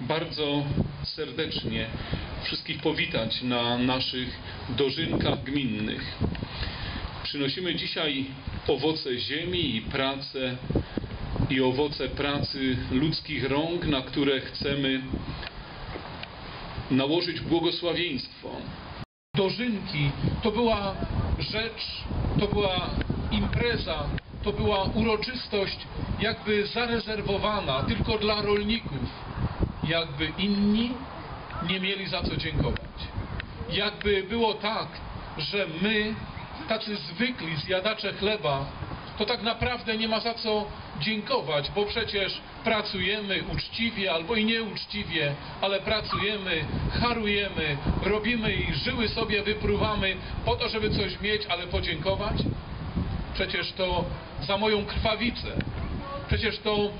bardzo serdecznie wszystkich powitać na naszych dożynkach gminnych. Przynosimy dzisiaj owoce ziemi i pracę i owoce pracy ludzkich rąk, na które chcemy nałożyć błogosławieństwo. Dożynki to była rzecz, to była impreza, to była uroczystość jakby zarezerwowana tylko dla rolników, jakby inni nie mieli za co dziękować. Jakby było tak, że my, tacy zwykli zjadacze chleba, to tak naprawdę nie ma za co dziękować, bo przecież pracujemy uczciwie albo i nieuczciwie, ale pracujemy, harujemy, robimy i żyły sobie wypruwamy po to, żeby coś mieć, ale podziękować? Przecież to za moją krwawicę. Przecież to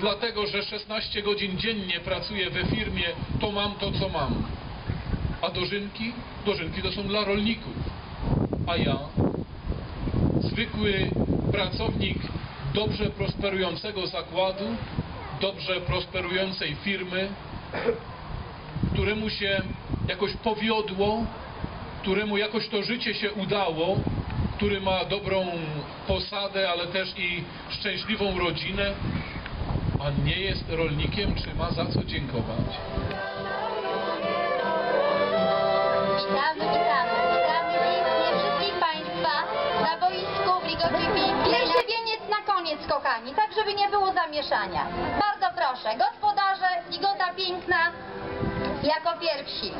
dlatego, że 16 godzin dziennie pracuję we firmie, to mam to, co mam. A dożynki? Dożynki to są dla rolników. A ja, zwykły pracownik dobrze prosperującego zakładu, dobrze prosperującej firmy, któremu się jakoś powiodło, któremu jakoś to życie się udało, który ma dobrą posadę, ale też i szczęśliwą rodzinę, a nie jest rolnikiem, czy ma za co dziękować? Witamy, witamy. Witamy pięknie wszystkich Państwa na boisku w Ligowie Pięknej. Pierwszy wieniec na koniec, kochani, tak żeby nie było zamieszania. Bardzo proszę, gospodarze, Ligota Piękna jako pierwsi.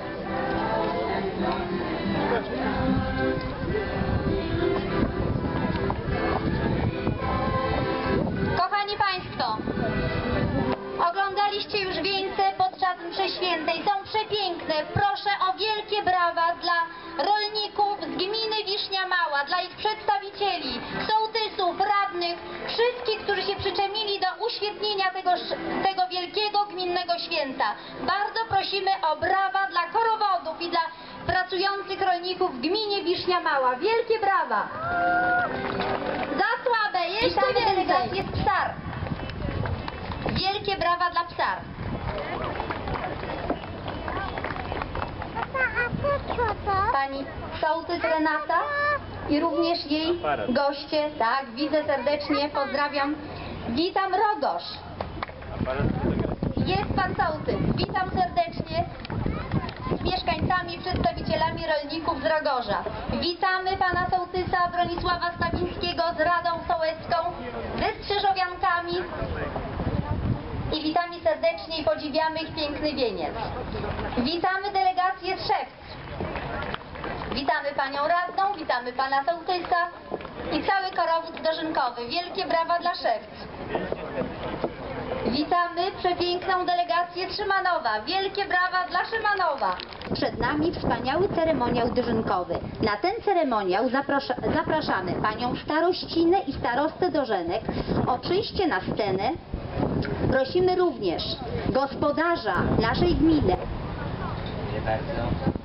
Przepiękne. Proszę o wielkie brawa dla rolników z gminy Wisznia Mała, dla ich przedstawicieli, sołtysów, radnych, wszystkich, którzy się przyczynili do uświetnienia tego, tego wielkiego gminnego święta. Bardzo prosimy o brawa dla korowodów i dla pracujących rolników w gminie Wisznia Mała. Wielkie brawa! Za słabe, jeszcze więcej! Jest psar. Wielkie brawa dla psar. Pani sołtys Renata i również jej goście, tak, widzę serdecznie, pozdrawiam. Witam Rogosz. Jest pan sołtys, witam serdecznie z mieszkańcami, przedstawicielami rolników z Rogorza. Witamy pana sołtysa Bronisława Stawińskiego z Radą Sołecką, ze Strzyżowiankami i witamy serdecznie i podziwiamy ich piękny wieniec. Witamy delegację z Szewc. Witamy panią radną, witamy pana sołtysa i cały korowód dożynkowy. Wielkie brawa dla Szewc. Witamy przepiękną delegację Trzymanowa. Wielkie brawa dla Szymanowa. Przed nami wspaniały ceremoniał dyżynkowy. Na ten ceremoniał zaprasza, zapraszamy panią starościnę i starostę Dożenek o przyjście na scenę. Prosimy również gospodarza naszej gminy, Dziękuję bardzo.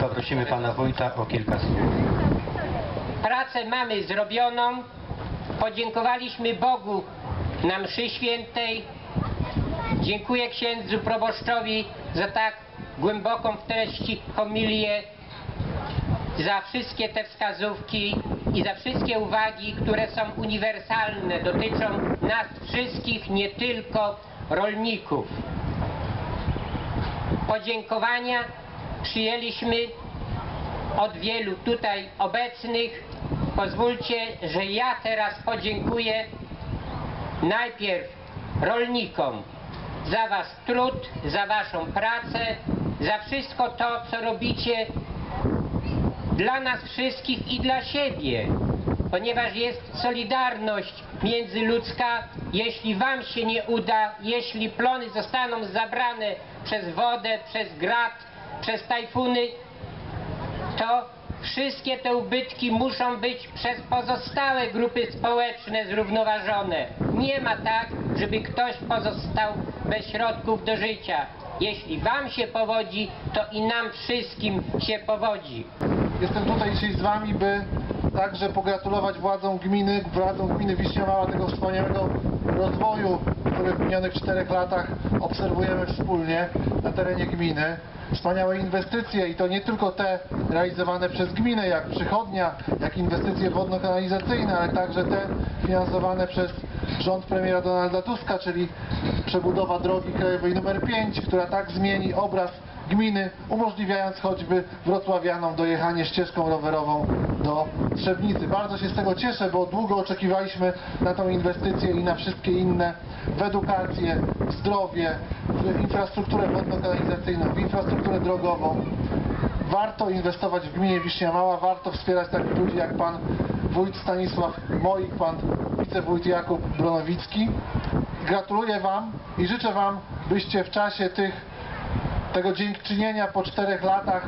To prosimy pana wójta o kilka słów. Pracę mamy zrobioną. Podziękowaliśmy Bogu na mszy świętej. Dziękuję księdzu proboszczowi za tak głęboką w treści homilię, za wszystkie te wskazówki i za wszystkie uwagi, które są uniwersalne, dotyczą nas wszystkich, nie tylko rolników. Podziękowania przyjęliśmy od wielu tutaj obecnych. Pozwólcie, że ja teraz podziękuję najpierw rolnikom za wasz trud, za waszą pracę, za wszystko to, co robicie dla nas wszystkich i dla siebie, ponieważ jest solidarność międzyludzka. Jeśli wam się nie uda, jeśli plony zostaną zabrane przez wodę, przez grad, przez tajfuny, to wszystkie te ubytki muszą być przez pozostałe grupy społeczne zrównoważone. Nie ma tak, żeby ktoś pozostał bez środków do życia. Jeśli wam się powodzi, to i nam wszystkim się powodzi. Jestem tutaj dzisiaj z Wami, by także pogratulować władzom gminy, władzom gminy Wiśnia Mała tego wspaniałego rozwoju, który w minionych czterech latach obserwujemy wspólnie na terenie gminy. Wspaniałe inwestycje i to nie tylko te realizowane przez gminę, jak przychodnia, jak inwestycje wodno-kanalizacyjne, ale także te finansowane przez rząd premiera Donalda Tuska, czyli przebudowa drogi krajowej nr 5, która tak zmieni obraz gminy, umożliwiając choćby wrocławianom dojechanie ścieżką rowerową do Trzebnicy. Bardzo się z tego cieszę, bo długo oczekiwaliśmy na tą inwestycję i na wszystkie inne w edukację, w zdrowie, w infrastrukturę wodno-kanalizacyjną, w infrastrukturę drogową. Warto inwestować w gminie Wiśnia Mała, warto wspierać takich ludzi jak pan wójt Stanisław Moik, pan wicewójt Jakub Bronowicki. Gratuluję wam i życzę wam, byście w czasie tych tego dziękczynienia po czterech latach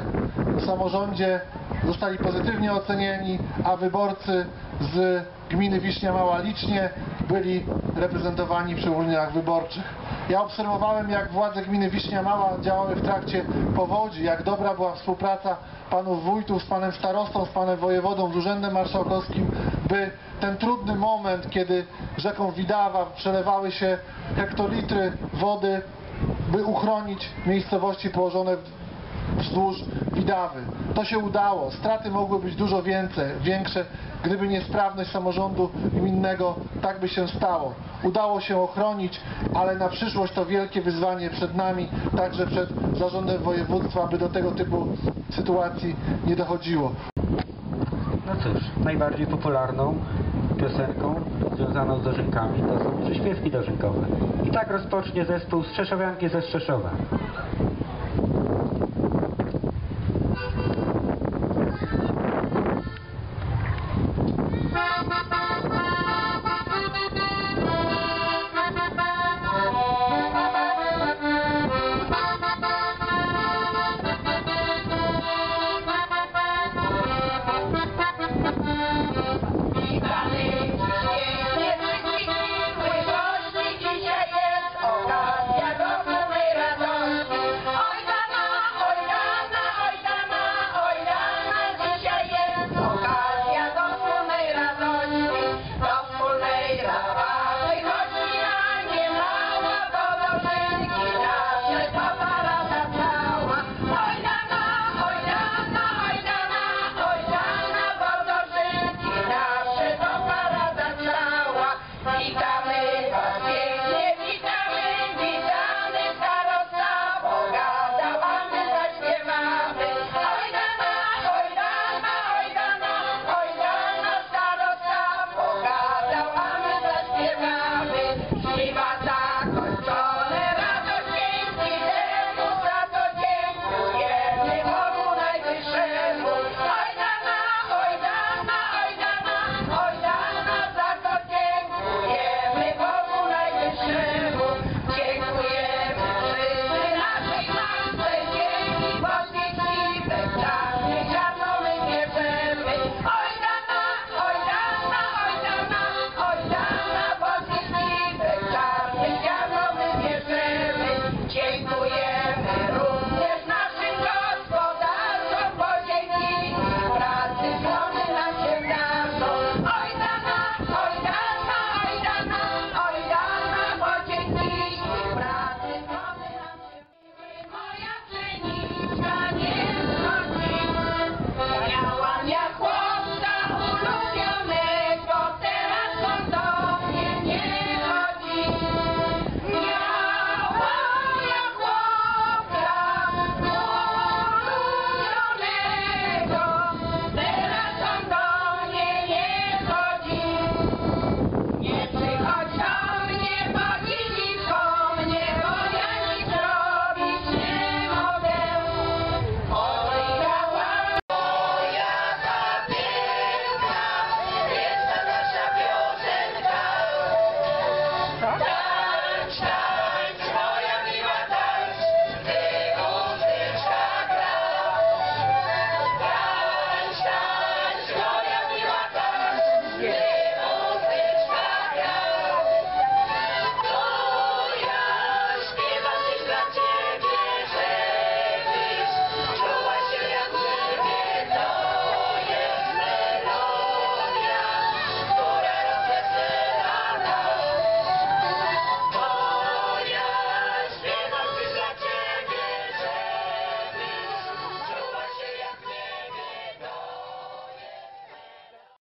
w samorządzie zostali pozytywnie ocenieni, a wyborcy z gminy Wiśnia Mała licznie byli reprezentowani przy urnach wyborczych. Ja obserwowałem, jak władze gminy Wiśnia Mała działały w trakcie powodzi, jak dobra była współpraca panów wójtów z panem starostą, z panem wojewodą, z urzędem marszałkowskim, by ten trudny moment, kiedy rzeką Widawa przelewały się hektolitry wody, by uchronić miejscowości położone wzdłuż Widawy. To się udało. Straty mogły być dużo więcej, większe, gdyby nie sprawność samorządu gminnego, tak by się stało. Udało się ochronić, ale na przyszłość to wielkie wyzwanie przed nami, także przed zarządem województwa, by do tego typu sytuacji nie dochodziło. No cóż, najbardziej popularną piosenką związaną z dożynkami to są przyśpiewki dożynkowe. I tak rozpocznie zespół Strzeszowianki ze Strzeszowa.